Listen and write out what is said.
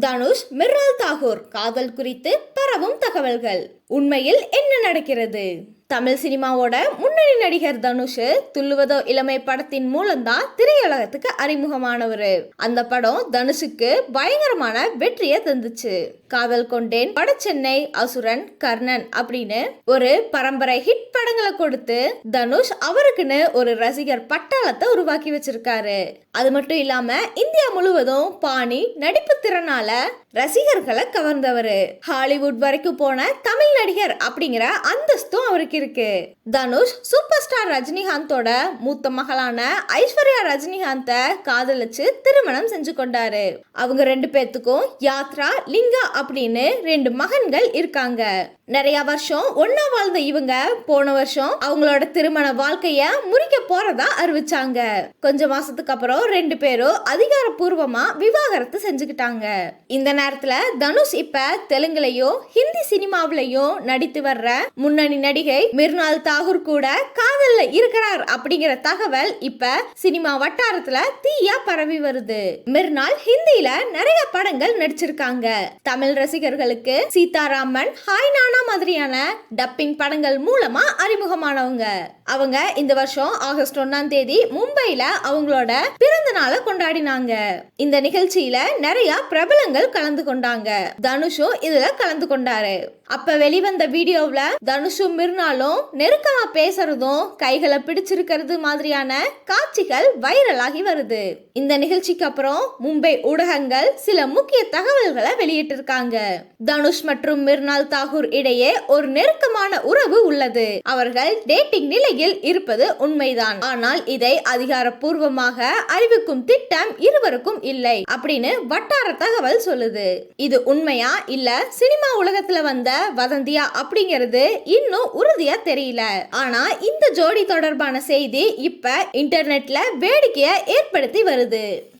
தனுஷ் மிர்ரால் தாகூர் காதல் குறித்து பரவும் தகவல்கள். உண்மையில் என்ன நடக்கிறது? தமிழ் சினிமாவோட முன்னணி நடிகர் தனுஷ் துள்ளுவதோ இளமை படத்தின் மூலம்தான் திரையுலகத்துக்கு அறிமுகமானவர். அந்த படம் தனுஷுக்கு பயங்கரமான வெற்றியை தந்துச்சு. காதல் கொண்டேன் வடசென்னை அசுரன் கர்ணன் அப்படின்னு ஒரு பரம்பரை ஹிட் படங்களை கொடுத்து தனுஷ் அவருக்குன்னு ஒரு ரசிகர் பட்டாளத்தை உருவாக்கி வச்சிருக்காரு. அது மட்டும் இல்லாம இந்தியா முழுவதும் பாணி நடிப்பு திறனால ரசிகர்களை கவர்ந்தவர். ஹாலிவுட் வரைக்கும் போன தமிழ் நடிகர் அப்படிங்கிற அந்தஸ்தும் அவருக்கு இருக்கு. தனுஷ் சூப்பர் ஸ்டார் ரஜினிகாந்தோட மூத்த மகளான ஐஸ்வர்யா ரஜினிகாந்த காதலிச்சு திருமணம் செஞ்சு கொண்டாரு. அவங்க ரெண்டு பேர்த்துக்கும் யாத்ரா லிங்கா அப்படின்னு ரெண்டு மகன்கள் இருக்காங்க. நிறைய வருஷம் ஒன்னா வாழ்ந்த இவங்க போன வருஷம் அவங்களோட திருமண வாழ்க்கைய முறிக்க போறதா அறிவிச்சாங்க. கொஞ்ச மாசத்துக்கு அப்புறம் ரெண்டு பேரும் அதிகாரப்பூர்வமா விவாகரத்து செஞ்சுக்கிட்டாங்க. இந்த நேரத்துல தனுஷ் இப்ப தெலுங்குலயும் ஹிந்தி சினிமாவிலையும் நடித்து வர்ற முன்னணி நடிகை மிர்னால் தாகூர் கூட காதல்ல இருக்கிறார் அப்படிங்கிற தகவல் இப்ப சினிமா வட்டாரத்துல தீயா பரவி வருது. மிர்னால் ஹிந்தியில நிறைய படங்கள் நடிச்சிருக்காங்க. தமிழ் ரசிகர்களுக்கு சீதாராமன் ஹாய் நானா மாதிரியான டப்பிங் படங்கள் மூலமா அறிமுகமானவங்க. அவங்க இந்த வருஷம் ஆகஸ்ட் ஒன்னாம் தேதி மும்பையில அவங்களோட பிறந்த நாளை கொண்டாடினாங்க. இந்த நிகழ்ச்சியில நிறைய பிரபலங்கள் கலந்து கொண்டாங்க. தனுஷும் இதுல கலந்து கொண்டாரு. அப்ப வெளிவந்த வீடியோவில் தனுஷும் மிர்னாலும் நெருக்கமா பேசுறதும் கைகளை பிடிச்சிருக்கிறது மாதிரியான காட்சிகள் வைரலாகி வருது. இந்த நிகழ்ச்சிக்கு அப்புறம் மும்பை ஊடகங்கள் சில முக்கிய தகவல்களை வெளியிட்டிருக்காங்க. தனுஷ் மற்றும் மிர்னால் தாகூர் இடையே ஒரு நெருக்கமான உறவு உள்ளது. அவர்கள் டேட்டிங் நிலையில் இருப்பது உண்மைதான். ஆனால் இதை அதிகாரப்பூர்வமாக அறிவிக்கும் திட்டம் இருவருக்கும் இல்லை அப்படின்னு வட்டார தகவல் சொல்லுது. இது உண்மையா இல்ல சினிமா உலகத்துல வந்த வதந்தியா அப்படிங்கிறது இன்னும் உறுதியா தெரியல. ஆனா இந்த ஜோடி தொடர்பான செய்தி இப்ப இன்டர்நெட்ல வேடிக்கையை ஏற்படுத்தி வருது.